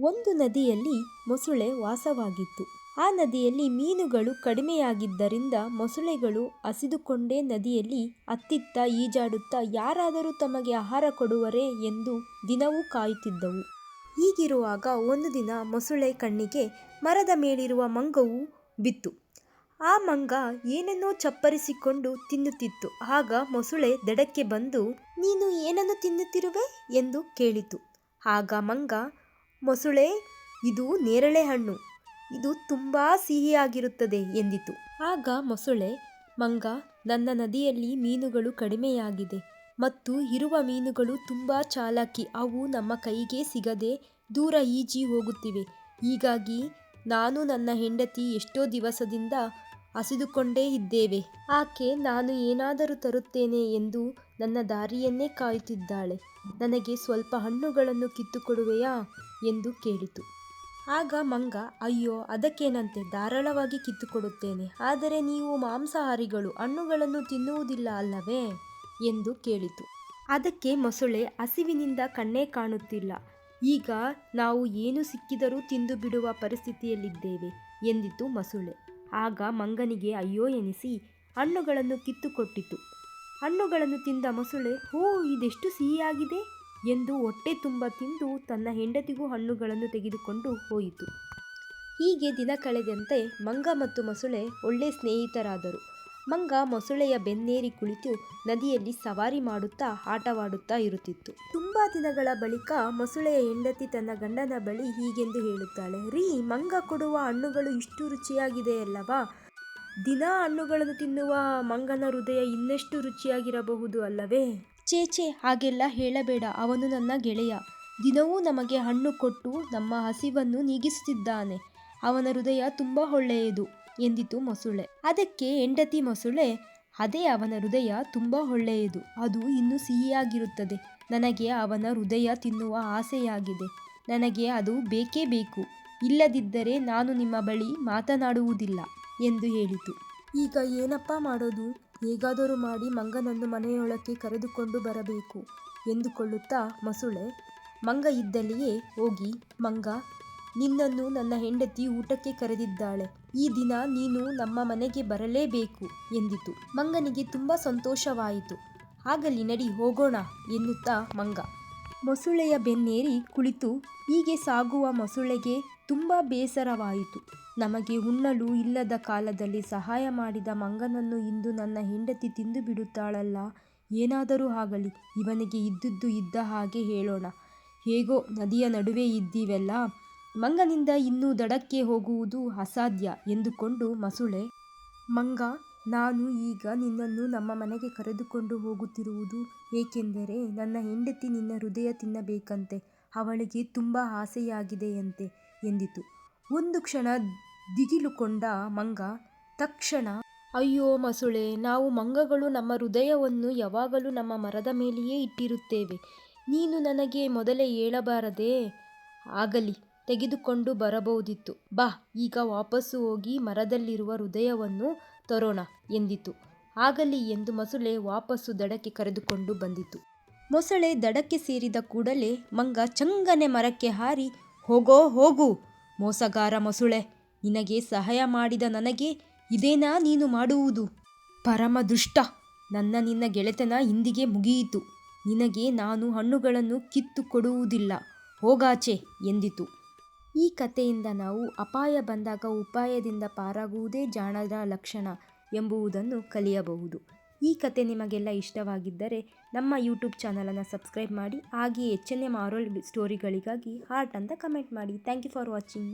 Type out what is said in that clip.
ಒಂದು ನದಿಯಲ್ಲಿ ಮೊಸಳೆ ವಾಸವಾಗಿತ್ತು. ಆ ನದಿಯಲ್ಲಿ ಮೀನುಗಳು ಕಡಿಮೆಯಾಗಿದ್ದರಿಂದ ಮೊಸಳೆಗಳು ಹಸಿದುಕೊಂಡೇ ನದಿಯಲ್ಲಿ ಅತ್ತಿತ್ತ ಈಜಾಡುತ್ತಾ ಯಾರಾದರೂ ತಮಗೆ ಆಹಾರ ಕೊಡುವರೇ ಎಂದು ದಿನವೂ ಕಾಯುತ್ತಿದ್ದವು. ಹೀಗಿರುವಾಗ ಒಂದು ದಿನ ಮೊಸಳೆ ಕಣ್ಣಿಗೆ ಮರದ ಮೇಲಿರುವ ಮಂಗವು ಬಿತ್ತು. ಆ ಮಂಗ ಏನನ್ನೋ ಚಪ್ಪರಿಸಿಕೊಂಡು ತಿನ್ನುತ್ತಿತ್ತು. ಆಗ ಮೊಸಳೆ ದಡಕ್ಕೆ ಬಂದು, ನೀನು ಏನನ್ನು ತಿನ್ನುತ್ತಿರುವೆ? ಎಂದು ಕೇಳಿತು. ಆಗ ಮಂಗ ಮೊಸಳೆ, ಇದು ನೇರಳೆ ಹಣ್ಣು. ಇದು ತುಂಬ ಸಿಹಿಯಾಗಿರುತ್ತದೆ ಎಂದಿತು. ಆಗ ಮೊಸಳೆ, ಮಂಗ, ನನ್ನ ನದಿಯಲ್ಲಿ ಮೀನುಗಳು ಕಡಿಮೆಯಾಗಿದೆ ಮತ್ತು ಇರುವ ಮೀನುಗಳು ತುಂಬ ಚಾಲಾಕಿ, ಅವು ನಮ್ಮ ಕೈಗೆ ಸಿಗದೆ ದೂರ ಈಜಿ ಹೋಗುತ್ತಿವೆ. ಹೀಗಾಗಿ ನಾನು ನನ್ನ ಹೆಂಡತಿ ಎಷ್ಟೋ ದಿವಸದಿಂದ ಹಸಿದುಕೊಂಡೇ ಇದ್ದೇವೆ. ಆಕೆ ನಾನು ಏನಾದರೂ ತರುತ್ತೇನೆ ಎಂದು ನನ್ನ ದಾರಿಯನ್ನೇ ಕಾಯುತ್ತಿದ್ದಾಳೆ ನನಗೆ ಸ್ವಲ್ಪ ಹಣ್ಣುಗಳನ್ನು ಕಿತ್ತುಕೊಡುವೆಯಾ? ಎಂದು ಕೇಳಿತು. ಆಗ ಮಂಗ, ಅಯ್ಯೋ, ಅದಕ್ಕೇನಂತೆ? ಧಾರಾಳವಾಗಿ ಕಿತ್ತುಕೊಡುತ್ತೇನೆ. ಆದರೆ ನೀವು ಮಾಂಸಾಹಾರಿಗಳು, ಹಣ್ಣುಗಳನ್ನು ತಿನ್ನುವುದಿಲ್ಲ ಅಲ್ಲವೇ? ಎಂದು ಕೇಳಿತು. ಅದಕ್ಕೆ ಮೊಸಳೆ ಹಸಿವಿನಿಂದ ಕಣ್ಣೇ ಕಾಣುತ್ತಿಲ್ಲ. ಈಗ ನಾವು ಏನು ಸಿಕ್ಕಿದರೂ ತಿಂದು ಬಿಡುವ ಪರಿಸ್ಥಿತಿಯಲ್ಲಿದ್ದೇವೆ, ಎಂದಿತು ಮೊಸಳೆ. ಆಗ ಮಂಗನಿಗೆ, ಅಯ್ಯೋ ಎನಿಸಿ, ಹಣ್ಣುಗಳನ್ನು ಕಿತ್ತುಕೊಟ್ಟಿತು. ಹಣ್ಣುಗಳನ್ನು ತಿಂದ ಮೊಸಳೆ, ಹೋ, ಇದೆಷ್ಟು ಸಿಹಿಯಾಗಿದೆ ಎಂದು ಹೊಟ್ಟೆ ತುಂಬ ತಿಂದು ತನ್ನ ಹೆಂಡತಿಗೂ ಹಣ್ಣುಗಳನ್ನು ತೆಗೆದುಕೊಂಡು ಹೋಯಿತು. ಹೀಗೆ ದಿನ ಕಳೆದಂತೆ ಮಂಗ ಮತ್ತು ಮೊಸಳೆ ಒಳ್ಳೆ ಸ್ನೇಹಿತರಾದರು. ಮಂಗ ಮೊಸಳೆಯ ಬೆನ್ನೇರಿ ಕುಳಿತು ನದಿಯಲ್ಲಿ ಸವಾರಿ ಮಾಡುತ್ತಾ, ಆಟವಾಡುತ್ತಾ ಇರುತ್ತಿತ್ತು. ತುಂಬ ದಿನಗಳ ಬಳಿಕ ಮೊಸಳೆಯ ಹೆಂಡತಿ ತನ್ನ ಗಂಡನ ಬಳಿ ಹೀಗೆಂದು ಹೇಳುತ್ತಾಳೆ, ರೀ, ಮಂಗ ಕೊಡುವ ಹಣ್ಣುಗಳು ಇಷ್ಟು ರುಚಿಯಾಗಿದೆಯಲ್ಲವಾ? ದಿನ ಹಣ್ಣುಗಳನ್ನು ತಿನ್ನುವ ಮಂಗನ ಹೃದಯ ಇನ್ನೆಷ್ಟು ರುಚಿಯಾಗಿರಬಹುದು ಅಲ್ಲವೇ? ಚೇಚೆ ಹಾಗೆಲ್ಲ ಹೇಳಬೇಡ. ಅವನು ನನ್ನ ಗೆಳೆಯ. ದಿನವೂ ನಮಗೆ ಹಣ್ಣು ಕೊಟ್ಟು ನಮ್ಮ ಹಸಿವನ್ನು ನೀಗಿಸುತ್ತಿದ್ದಾನೆ. ಅವನ ಹೃದಯ ತುಂಬ ಒಳ್ಳೆಯದು ಎಂದಿತು ಮೊಸಳೆ. ಅದಕ್ಕೆ ಹೆಂಡತಿ ಮೊಸಳೆ, ಅದೇ ಅವನ ಹೃದಯ ತುಂಬ ಒಳ್ಳೆಯದು. ಅದು ಇನ್ನೂ ಸಿಹಿಯಾಗಿರುತ್ತದೆ. ನನಗೆ ಅವನ ಹೃದಯ ತಿನ್ನುವ ಆಸೆಯಾಗಿದೆ. ನನಗೆ ಅದು ಬೇಕೇ ಬೇಕು. ಇಲ್ಲದಿದ್ದರೆ ನಾನು ನಿಮ್ಮ ಬಳಿ ಮಾತನಾಡುವುದಿಲ್ಲ. ಎಂದು ಹೇಳಿತು. ಈಗ ಏನಪ್ಪ ಮಾಡೋದು? ಹೇಗಾದರೂ ಮಾಡಿ ಮಂಗನನ್ನು ಮನೆಯೊಳಕ್ಕೆ ಕರೆದುಕೊಂಡು ಬರಬೇಕು, ಎಂದುಕೊಳ್ಳುತ್ತಾ ಮಸುಳೆ. ಮಂಗ ಇದ್ದಲ್ಲಿಯೇ ಹೋಗಿ, ಮಂಗ, ನಿನ್ನನ್ನು ನನ್ನ ಹೆಂಡತಿ ಊಟಕ್ಕೆ ಕರೆದಿದ್ದಾಳೆ. ಈ ದಿನ ನೀನು ನಮ್ಮ ಮನೆಗೆ ಬರಲೇಬೇಕು, ಎಂದಿತು. ಮಂಗನಿಗೆ ತುಂಬ ಸಂತೋಷವಾಯಿತು. ಆಗಲಿ ನಡಿ ಹೋಗೋಣ, ಎನ್ನುತ್ತಾ ಮಂಗ. ಮೊಸಳೆಯ ಬೆನ್ನೇರಿ ಕುಳಿತು ಹೀಗೆ ಸಾಗುವ ಮೊಸಳೆಗೆ ತುಂಬ ಬೇಸರವಾಯಿತು. ನಮಗೆ ಉಣ್ಣಲು ಇಲ್ಲದ ಕಾಲದಲ್ಲಿ ಸಹಾಯ ಮಾಡಿದ ಮಂಗನನ್ನು ಇಂದು ನನ್ನ ಹೆಂಡತಿ ತಿಂದು ಬಿಡುತ್ತಾಳಲ್ಲ. ಏನಾದರೂ ಆಗಲಿ, ಇವನಿಗೆ ಇದ್ದದ್ದು ಇದ್ದ ಹಾಗೆ ಹೇಳೋಣ. ಹೇಗೋ, ನದಿಯ ನಡುವೆ ಇದ್ದೀವಲ್ಲ? ಮಂಗನಿಂದ ಇನ್ನೂ ದಡಕ್ಕೆ ಹೋಗುವುದು ಅಸಾಧ್ಯ ಎಂದುಕೊಂಡು ಮಸುಳೆ, ಮಂಗ ನಾನು ಈಗ ನಿನ್ನನ್ನು ನಮ್ಮ ಮನೆಗೆ ಕರೆದುಕೊಂಡು ಹೋಗುತ್ತಿರುವುದು ಏಕೆಂದರೆ ನನ್ನ ಹೆಂಡತಿ ನಿನ್ನ ಹೃದಯ ತಿನ್ನಬೇಕಂತೆ, ಅವಳಿಗೆ ತುಂಬ ಆಸೆಯಾಗಿದೆಯಂತೆ ಎಂದಿತು. ಒಂದು ಕ್ಷಣ ದಿಗಿಲುಕೊಂಡ ಮಂಗ, ತಕ್ಷಣ, ಅಯ್ಯೋ ಮಸುಳೆ, ನಾವು ಮಂಗಗಳು ನಮ್ಮ ಹೃದಯವನ್ನು ಯಾವಾಗಲೂ ನಮ್ಮ ಮರದ ಮೇಲೆಯೇ ಇಟ್ಟಿರುತ್ತೇವೆ. ನೀನು ನನಗೆ ಮೊದಲೇ ಹೇಳಬಾರದೇ? ಆಗಲಿ, ತೆಗೆದುಕೊಂಡು ಬರಬಹುದಿತ್ತು. ಬಾ, ಈಗ ವಾಪಸ್ಸು ಹೋಗಿ ಮರದಲ್ಲಿರುವ ಹೃದಯವನ್ನು ತರೋಣ ಎಂದಿತು. ಆಗಲಿ ಎಂದು ಮೊಸಳೆ ವಾಪಸ್ಸು ದಡಕ್ಕೆ ಕರೆದುಕೊಂಡು ಬಂದಿತು. ಮೊಸಳೆ ದಡಕ್ಕೆ ಸೇರಿದ ಕೂಡಲೇ ಮಂಗ ಚಂಗನೆ ಮರಕ್ಕೆ ಹಾರಿ, ಹೋಗೋ ಹೋಗು ಮೋಸಗಾರ ಮೊಸಳೆ, ನಿನಗೆ ಸಹಾಯ ಮಾಡಿದ ನನಗೆ ಇದೇನಾ ನೀನು ಮಾಡುವುದು? ಪರಮ ದುಷ್ಟ, ನನ್ನ ನಿನ್ನ ಗೆಳೆತನ ಇಂದಿಗೆ ಮುಗಿಯಿತು. ನಿನಗೆ ನಾನು ಹಣ್ಣುಗಳನ್ನು ಕಿತ್ತು ಕೊಡುವುದಿಲ್ಲ, ಹೋಗಾಚೆ ಎಂದಿತು. ಈ ಕಥೆಯಿಂದ ನಾವು ಅಪಾಯ ಬಂದಾಗ ಉಪಾಯದಿಂದ ಪಾರಾಗುವುದೇ ಜಾಣರ ಲಕ್ಷಣ ಎಂಬುವುದನ್ನು ಕಲಿಯಬಹುದು. ಈ ಕತೆ ನಿಮಗೆಲ್ಲ ಇಷ್ಟವಾಗಿದ್ದರೆ ನಮ್ಮ ಯೂಟ್ಯೂಬ್ ಚಾನಲನ್ನು ಸಬ್ಸ್ಕ್ರೈಬ್ ಮಾಡಿ, ಹಾಗೆಯೇ ಹೆಚ್ಚನೆ ಮಾರೋಲ್ ಸ್ಟೋರಿಗಳಿಗಾಗಿ ಹಾರ್ಟ್ ಅಂತ ಕಮೆಂಟ್ ಮಾಡಿ. Thank you for watching.